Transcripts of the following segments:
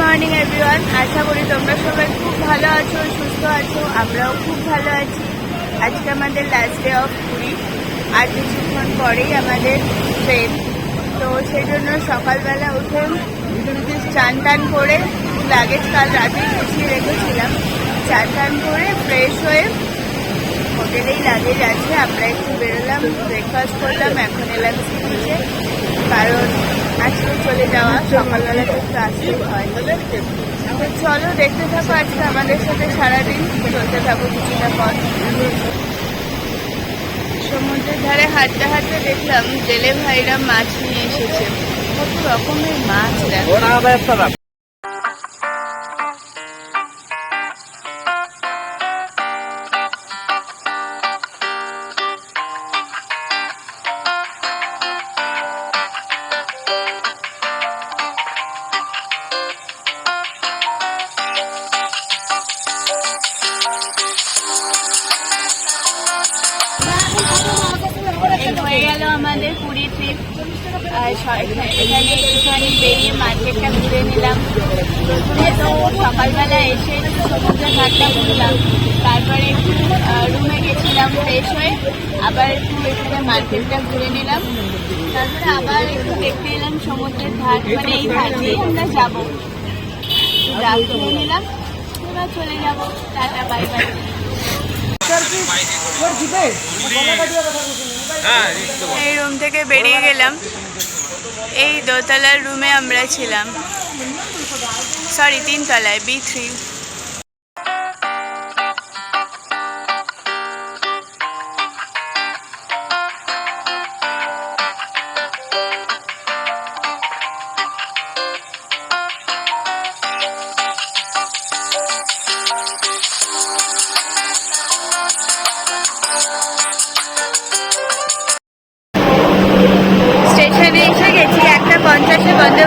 Morning everyone আশা করি তোমরা সবাই খুব ভালো আছো, সুস্থ আছো, আমরাও খুব ভালো আছি। আজকে আমাদের লাস্ট ডে অফ পুরী। আর কিছুক্ষণ পরেই আমাদের ট্রেন তো সেই জন্য সকালবেলা উঠে চান টান করে লাগেজ কাল রাতে গুছিয়ে রেখেছিলাম। চান টান করে ফ্রেশ হয়ে হোটেলেই লাগেজ আছে। আমরা একটু বেরোলাম ব্রেকফাস্ট করলাম, এখন এলাম কারণ চলো দেখতে থাকো আজকে আমাদের সাথে সারাদিন, চলতে থাকো কিছুটা পথ। সমুদ্রের ধারে হাঁটতে হাঁটতে দেখলাম জেলে ভাইরা মাছ নিয়ে এসেছে। কত রকমের মাছ দেখো। এখানে একটুখানি বেরিয়ে মার্কেটটা ঘুরে নিলাম। প্রথমে তো সকালবেলা এসে একটু সমুদ্রের ঘাটটা ঘুরলাম তারপরে একটু রুমে গেছিলাম ফ্রেশ হয়ে। আবার একটু এখানে মার্কেটটা ঘুরে নিলাম। তারপরে আবার একটু দেখতে এলাম সমুদ্রের ঘাট মানে এই ঘাট দিয়ে আমরা যাব। যা কিনে নিলাম এবার চলে যাব। Tata bye bye. এই রুম থেকে বেরিয়ে গেলাম। এই দোতলার রুমে আমরা ছিলাম। সরি তিনতলায় বি থ্রি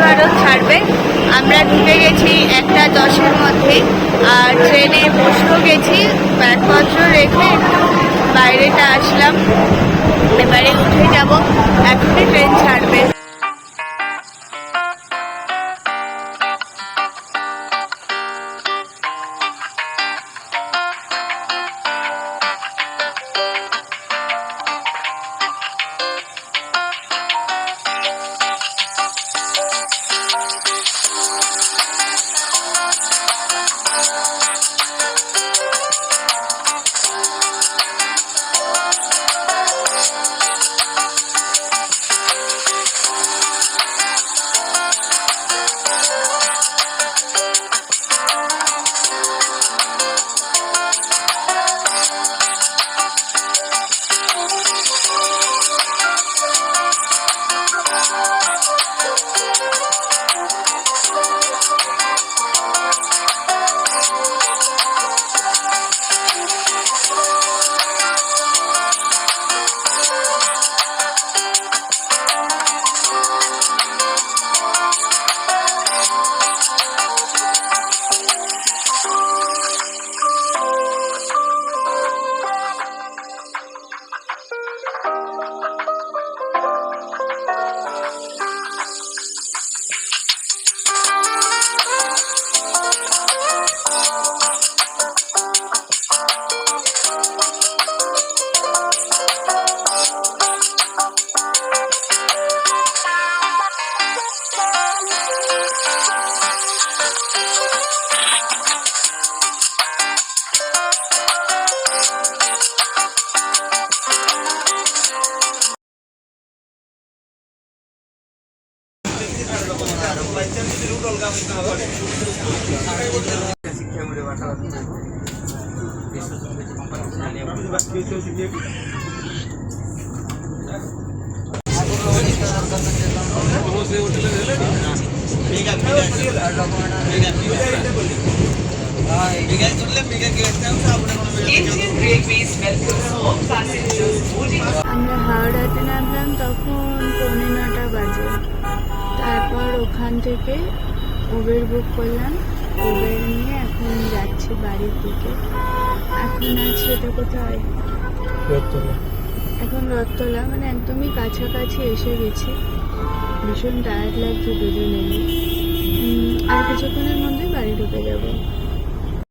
ভারত ছাড়বে। আমরা ঢুকে গেছি একটা দশের মধ্যে। আর ট্রেনে বসেও গেছি, ব্যাগপত্র রেখে একটু বাইরেটা আসলাম। এবারে উঠে যাব। এখনই ট্রেন ছাড়বে। আমরা হাওড়াতে নামলাম তখন পৌনে নটা বাজে। তারপর ওখান থেকে উবের বুক করলাম। উবের নিয়ে এখন যাচ্ছি বাড়ির দিকে। এখন আছি এটা কোথায়? এখন রথতলা মানে একদমই কাছাকাছি এসে গেছি। ভীষণ টায়ার্ড লাগছে দুজনেরই। মধ্যে বাড়ি ঢুকে কিছুক্ষণের